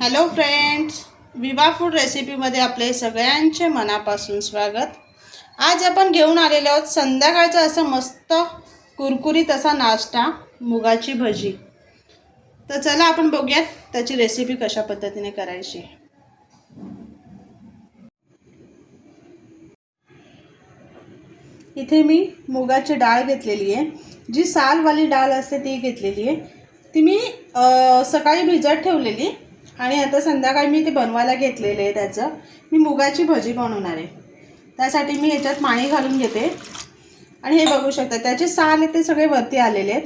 Hello friends विवा food रेसिपीमध्ये आपले सगळ्यांचे मनापासून स्वागत. आज आपण घेऊन आलेलो आहोत संध्याकाळचा असं मस्त कुरकुरीत असा नाश्ता मुगाची भजी. तर चला आपण बघूयात त्याची रेसिपी कशा पद्धतीने करायची. इथे मी मुगाची डाळ घेतलेली आहे. जी सालवाली डाळ असते ती घेतलेली आहे. ती मी सकाळी भिजत ठेवलेली आणि आता संध्याकाळी मी ते बनवायला घेतलेलं आहे त्याचं. मी मुगाची भजी बनवणार आहे. त्यासाठी मी याच्यात पाणी घालून घेते. आणि हे बघू शकता त्याचे साल आहे ते सगळे वरती आलेले आहेत.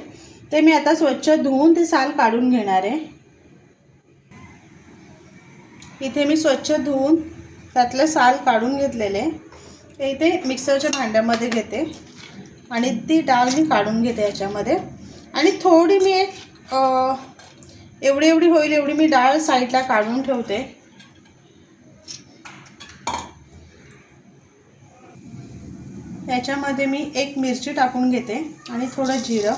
ते मी आता स्वच्छ धुवून ते साल काढून घेणार आहे. इथे मी स्वच्छ धुवून त्यातलं साल काढून घेतलेले आहे. ते इथे मिक्सरच्या भांड्यामध्ये घेते. आणि ती डाळ मी काढून घेते याच्यामध्ये. आणि थोडी मी एक एवढी एवढी होईल एवढी मी डाळ साईडला काढून ठेवते. याच्यामध्ये मी एक मिरची टाकून घेते आणि थोडं जिरं.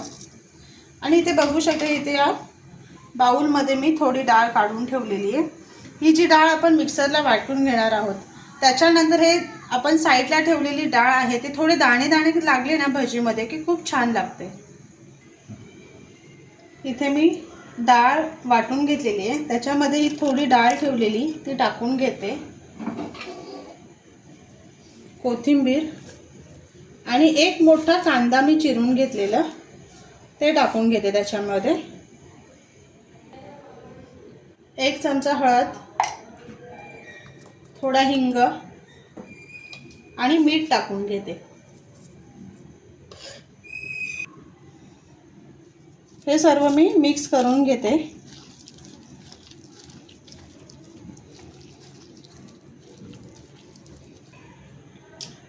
आणि इथे बघू शकते इथे या बाऊलमध्ये मी थोडी डाळ काढून ठेवलेली आहे. ही जी डाळ आपण मिक्सरला वाटून घेणार आहोत त्याच्यानंतर हे आपण साईडला ठेवलेली डाळ आहे ते थोडे दाणे दाणे लागले ना भजीमध्ये की खूप छान लागते. इथे मी डाळ वाटून घेतलेली आहे. त्याच्यामध्ये ही थोडी डाळ ठेवलेली ती टाकून घेते. कोथिंबीर आणि एक मोठा कांदा मी चिरून घेतलेला ते टाकून घेते त्याच्यामध्ये. एक चमचा हळद थोडा हिंग आणि मीठ टाकून घेते. हे सर्व मी मिक्स करून घेते.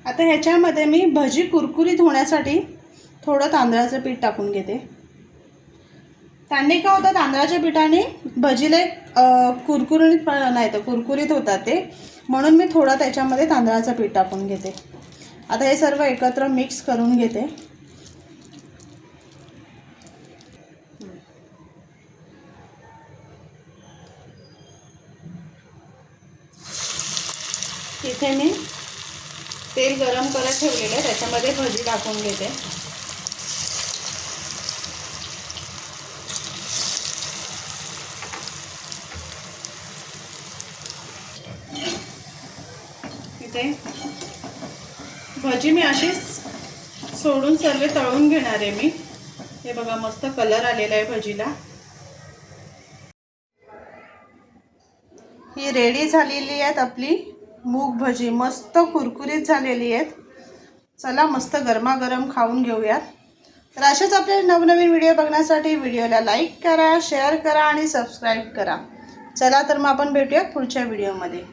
आता ह्याच्यामध्ये मी भजी कुरकुरीत होण्यासाठी थोडं तांदळाचं पीठ टाकून घेते. त्यांनी काय होतं तांदळाच्या पिठाने भजीला एक, कुरकुरीत नाही तर कुरकुरीत होतात ते. म्हणून मी थोडं त्याच्यामध्ये तांदळाचं पीठ टाकून घेते. आता हे सर्व एकत्र मिक्स करून घेते. इथे मी तेल गरम करत ठेवलेलं आहे त्याच्यामध्ये भजी टाकून घेते. इथे भजी मी अशीच सोडून सर्व तळून घेणार आहे मी. हे बघा मस्त कलर आलेला आहे भजीला. ही रेडी झालेली आहेत आपली. मूग भजी मस्त कुरकुरीत झालेली आहेत. चला मस्त गरमागरम खाऊन घेऊयात. तर असेच आपले नवनवीन व्हिडिओ बघण्यासाठी व्हिडिओला लाईक करा शेअर करा आणि सबस्क्राईब करा. चला तर मग आपण भेटूया पुढच्या व्हिडिओमध्ये.